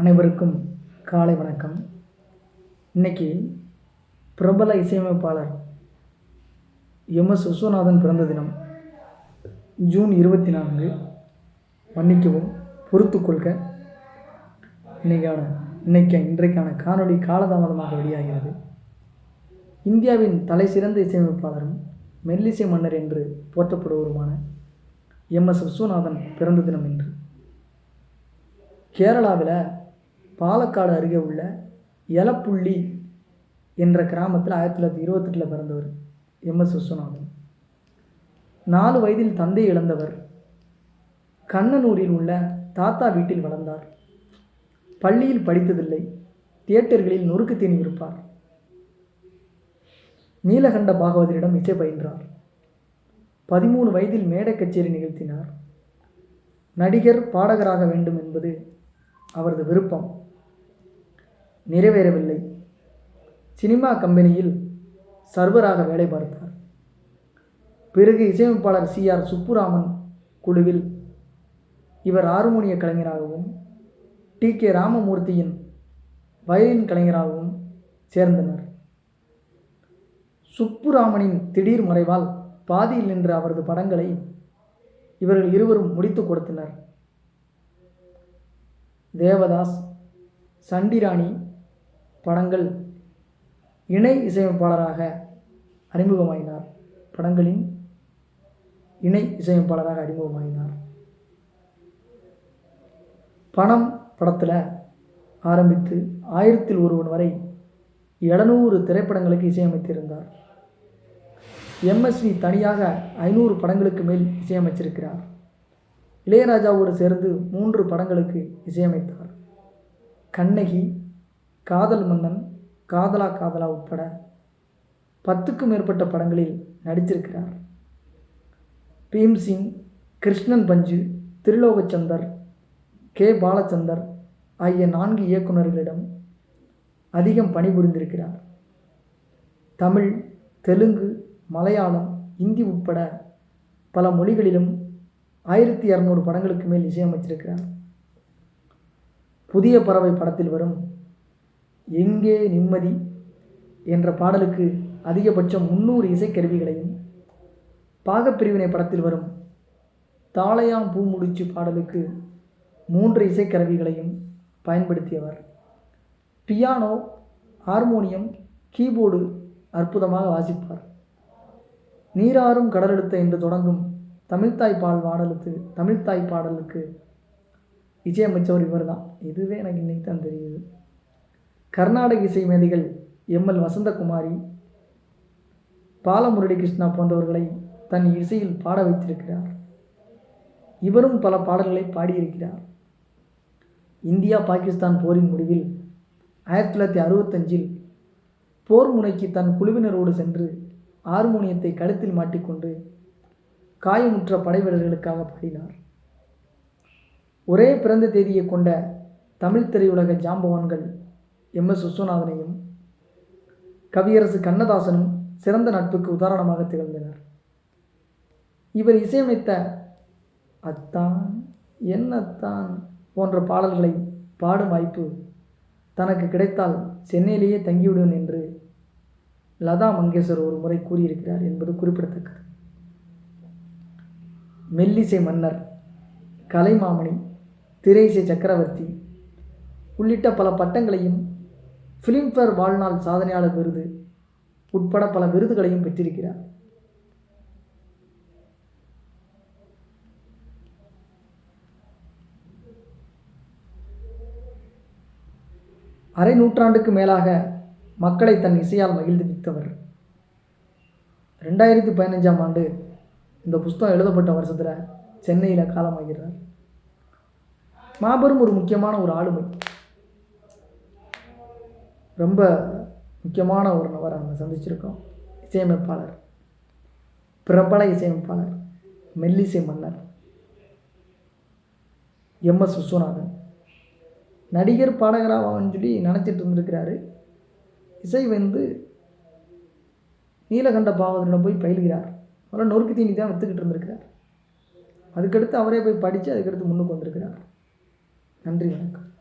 அனைவருக்கும் காலை வணக்கம். இன்னைக்கு பிரபல இசையமைப்பாளர் எம் எஸ் விஸ்வநாதன் பிறந்த தினம் ஜூன் இருபத்தி நான்கு மன்னிக்கவும் பொறுத்துக்கொள்க இன்னைக்கான இன்னைக்கு இன்றைக்கான காணொளி காலதாமதமாக வெளியாகிறது. இந்தியாவின் தலை சிறந்த இசையமைப்பாளரும் மெல்லிசை மன்னர் என்று போற்றப்படுவருமான எம் எஸ் விஸ்வநாதன் பிறந்த தினம் என்று கேரளாவில் பாலக்காடு அருகே உள்ள எலப்புள்ளி என்ற கிராமத்தில் ஆயிரத்தி தொள்ளாயிரத்தி இருபத்தெட்டில் பிறந்தவர் எம் எஸ் விஸ்வநாதன். நாலு வயதில் தந்தை இழந்தவர். கண்ணனூரில் உள்ள தாத்தா வீட்டில் வளர்ந்தார். பள்ளியில் படித்ததில்லை. தியேட்டர்களில் நொறுக்கு தீனி விற்பார். நீலகண்ட பாகவதரிடம் இசை பயின்றார். பதிமூணு வயதில் மேடை கச்சேரி நிகழ்த்தினார். நடிகர் பாடகராக வேண்டும் என்பது அவரது விருப்பம். நிறைவேறவில்லை. சினிமா கம்பெனியில் சர்வராக வேலை பார்த்தார். பிறகு இசையமைப்பாளர் சி. ஆர். சுப்புராமன் குழுவில் இவர் ஹார்மோனிய கலைஞராகவும் டி. கே. ராமமூர்த்தியின் வயலின் கலைஞராகவும் சேர்ந்தனர். சுப்புராமனின் திடீர் மறைவால் பாதியில் நின்ற அவரது படங்களை இவர்கள் இருவரும் முடித்து கொடுத்தனர். தேவதாஸ் சண்டிராணி படங்கள் இணை இசையமைப்பாளராக அறிமுகமாகினார் படங்களின் இணை இசையமைப்பாளராக அறிமுகமாயினார். பணம் படத்தில் ஆரம்பித்து ஆயிரத்தில் ஒருவன் வரை எழுநூறு திரைப்படங்களுக்கு இசையமைத்திருந்தார். எம்எஸ்வி தனியாக ஐநூறு படங்களுக்கு மேல் இசையமைச்சிருக்கிறார். இளையராஜாவோடு சேர்ந்து மூன்று படங்களுக்கு இசையமைத்தார். கண்ணகி காதல் மன்னன் காதலா காதலா உட்பட பத்துக்கும் மேற்பட்ட படங்களில் நடித்திருக்கிறார். பீம்சிங் கிருஷ்ணன் பஞ்சு திருலோகச்சந்தர் கே. பாலச்சந்தர் ஆகிய நான்கு இயக்குநர்களிடம் அதிகம் பணிபுரிந்திருக்கிறார். தமிழ் தெலுங்கு மலையாளம் இந்தி உட்பட பல மொழிகளிலும் ஆயிரத்தி இரநூறு படங்களுக்கு மேல் இசையமைச்சிருக்கிறார் புதிய பறவை படத்தில் வரும் எங்கே நிம்மதி என்ற பாடலுக்கு அதிகபட்சம் முந்நூறு இசைக்கருவிகளையும் பாகப்பிரிவினை படத்தில் வரும் தாளையாம் பூமுடிச்சு பாடலுக்கு மூன்று இசைக்கருவிகளையும் பயன்படுத்தியவர். பியானோ ஹார்மோனியம் கீபோர்டு அற்புதமாக வாசிப்பார். நீராறும் கடலெடுத்த என்று தொடங்கும் தமிழ்த்தாய் பால் பாடலுக்கு தமிழ்த்தாய் பாடலுக்கு இசையமைச்சவர் இவர் தான் இதுவே எனக்கு இன்னைக்கு தான் தெரியுது. கர்நாடக இசை மேதைகள் எம்எல் வசந்தகுமாரி பாலமுரளி கிருஷ்ணா போன்றவர்களை தன் இசையில் பாட வைத்திருக்கிறார். இவரும் பல பாடல்களை பாடியிருக்கிறார். இந்தியா பாகிஸ்தான் போரின் முடிவில் ஆயிரத்தி தொள்ளாயிரத்தி அறுபத்தஞ்சில் போர் முனைக்கு தன் குழுவினரோடு சென்று ஹார்மோனியத்தை கழுத்தில் மாட்டிக்கொண்டு காயமுற்ற படை வீரர்களுக்காக பாடினார். ஒரே பிறந்த தேதியை கொண்ட தமிழ் திரையுலக ஜாம்பவான்கள் எம் எஸ் விஸ்வநாதனையும் கவியரசு கண்ணதாசனும் சிறந்த நட்புக்கு உதாரணமாக திகழ்ந்தனர். இவர் இசையமைத்த அத்தான் என்னத்தான் போன்ற பாடல்களை பாடும் வாய்ப்பு தனக்கு கிடைத்தால் சென்னையிலேயே தங்கிவிடுவேன் என்று லதா மங்கேஷ்வர் ஒரு முறை கூறியிருக்கிறார் என்பது குறிப்பிடத்தக்கது. மெல்லிசை மன்னர் கலைமாமணி திரைசை சக்கரவர்த்தி உள்ளிட்ட பல பட்டங்களையும் ஃபிலிம்ஃபேர் வாழ்நாள் சாதனையாளர் விருது உட்பட பல விருதுகளையும் பெற்றிருக்கிறார். அரை நூற்றாண்டுக்கு மேலாக மக்களை தன் இசையால் மகிழ்ந்துவித்தவர் ரெண்டாயிரத்தி பதினஞ்சாம் ஆண்டு இந்த புஸ்தகம் எழுதப்பட்ட வருஷத்தில் சென்னையில் காலமாகிறார். மாபெரும் ஒரு முக்கியமான ஒரு ஆளுமை. ரொம்ப முக்கியமான ஒரு நபரை நம்ம சந்திச்சிருக்கோம். இசையமைப்பாளர் பிரபல இசையமைப்பாளர் மெல்லிசை மன்னர் எம். எஸ். விஸ்வநாதன். நடிகர் பாடகராகன்னு சொல்லி நினச்சிட்டு இருந்திருக்கிறாரு. இசை வந்து நீலகண்ட பாவதனிடம் போய் பயில்கிறார். முதல்ல நொறுக்கு தீனி தான் விற்றுக்கிட்டு இருந்திருக்கிறார். அதுக்கடுத்து அவரே போய் படித்து அதுக்கடுத்து முன்னுக்கு வந்திருக்கிறார். நன்றி வணக்கம்.